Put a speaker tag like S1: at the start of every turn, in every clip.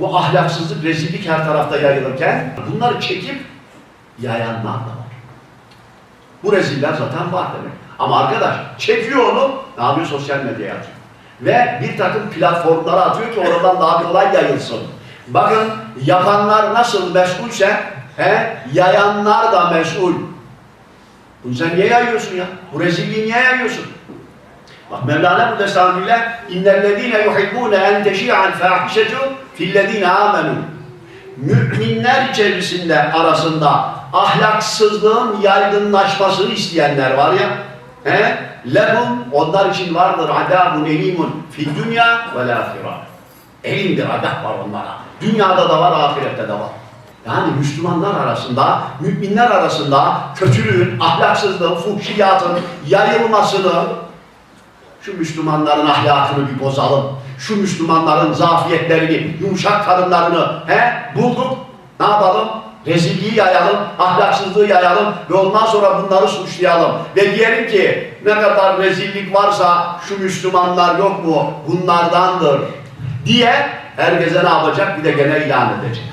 S1: Bu ahlaksızlık, rezillik her tarafta yayılırken bunları çekip yayanlar da var. Bu reziller zaten var demek. Ama arkadaş çekiyor onu, ne yapıyor? Sosyal medyaya atıyor. Ve bir takım platformlara atıyor ki oradan daha kolay yayılsın. Bakın yapanlar nasıl mesulse, he, yayanlar da mesul. Bunu sen niye yayıyorsun ya? Bu rezilliği niye yayıyorsun? Bak Mevlana burada estağfirullah innellezine yuhibbune en teşi'al fahişetu fillezine amenu Müminler içerisinde arasında ahlaksızlığın yaygınlaşmasını isteyenler var ya he? lehum onlar için vardır adabun elimun fid dünya ve ahira elimdir adab var onlara. Dünyada da var ahirette de var. Yani Müslümanlar arasında, müminler arasında kötülüğün, ahlaksızlığın, fuhşiyatın yayılmasını şu Müslümanların ahlakını bir bozalım. Şu Müslümanların zafiyetlerini, yumuşak kadınlarını he, bulduk. Ne yapalım? Rezilliği yayalım, ahlaksızlığı yayalım ve ondan sonra bunları suçlayalım. Ve diyelim ki ne kadar rezillik varsa şu Müslümanlar yok mu? Bunlardandır diye herkese ne yapacak? Bir de gene ilan edecek.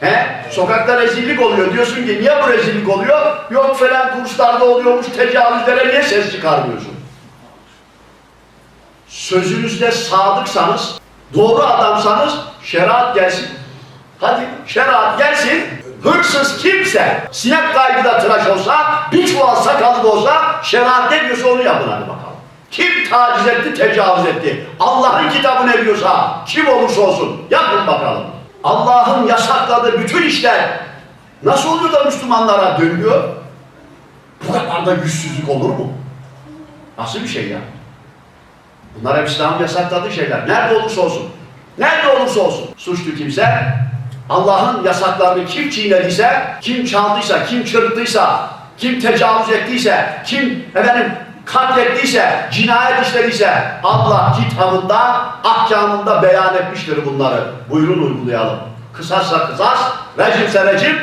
S1: He? Sokakta rezillik oluyor. Diyorsun ki niye bu rezillik oluyor? Yok falan kurslarda oluyormuş tecavüzlere niye ses çıkarmıyorsun? Sözünüzde sadıksanız, doğru adamsanız şeriat gelsin. Hadi şeriat gelsin. Hırsız kimse, sinek kaygıda tıraş olsa, bir çuval sakalı da olsa, şeriat ne diyorsa onu yapın hadi bakalım. Kim taciz etti, tecavüz etti? Allah'ın kitabı ne diyorsa, kim olursa olsun, yapın bakalım. Allah'ın yasakladığı bütün işler nasıl oluyor da Müslümanlara dönüyor? Bu kadar da yüzsüzlük olur mu? Nasıl bir şey ya? Bunlar hep İslam'ın yasakladığı şeyler. Nerede olursa olsun. Nerede olursa olsun. Suçlu kimse Allah'ın yasaklarını kim çiğnediyse, kim çaldıysa, kim çırptıysa, kim tecavüz ettiyse, kim efendim katlettiyse, cinayet işlediyse Allah kitabında, ahkamında beyan etmiştir bunları. Buyurun uygulayalım. Kısassa kısas, rejimse rejim,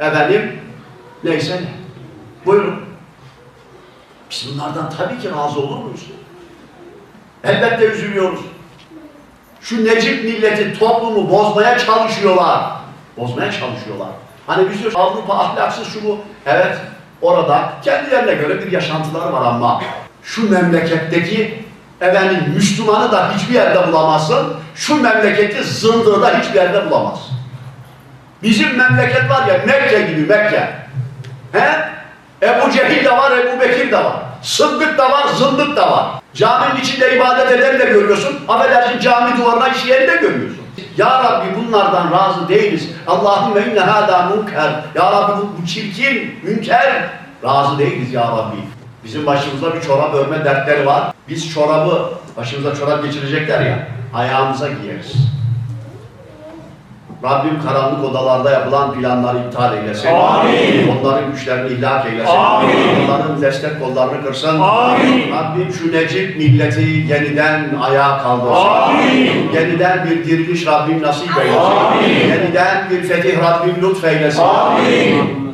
S1: efendim neyse ne. Buyurun. Biz bunlardan tabii ki razı olur muyuz? Elbette üzülüyoruz. Şu Necip milleti toplumu bozmaya çalışıyorlar. Bozmaya çalışıyorlar. Hani biz diyoruz Avrupa ahlaksız şu bu. Evet orada kendilerine göre bir yaşantılar var ama şu memleketteki efendim Müslümanı da hiçbir yerde bulamazsın. Şu memleketi zındığı da hiçbir yerde bulamazsın. Bizim memleket var ya Mekke gibi Mekke. He? Ebu Cehil de var, Ebu Bekir de var. Sıddık da var, zındık da var. Caminin içinde ibadet eden de görüyorsun. Affedersin cami duvarına işleyeni de görüyorsun. Ya Rabbi bunlardan razı değiliz. Allahümme inne hâdâ münker. Ya Rabbi bu, çirkin, münker. Razı değiliz ya Rabbi. Bizim başımızda bir çorap örme dertleri var. Biz çorabı, başımıza çorap geçirecekler ya, ayağımıza giyeriz. Rabbim karanlık odalarda yapılan planları iptal eylesin.
S2: Amin.
S1: Onların güçlerini ihlak eylesin.
S2: Amin.
S1: Onların destek kollarını kırsın.
S2: Amin.
S1: Rabbim şu Necip milleti yeniden ayağa kaldırsın.
S2: Amin.
S1: Yeniden bir diriliş Rabbim nasip eylesin.
S2: Amin.
S1: Yeniden bir fetih Rabbim lütfeylesin.
S2: Amin.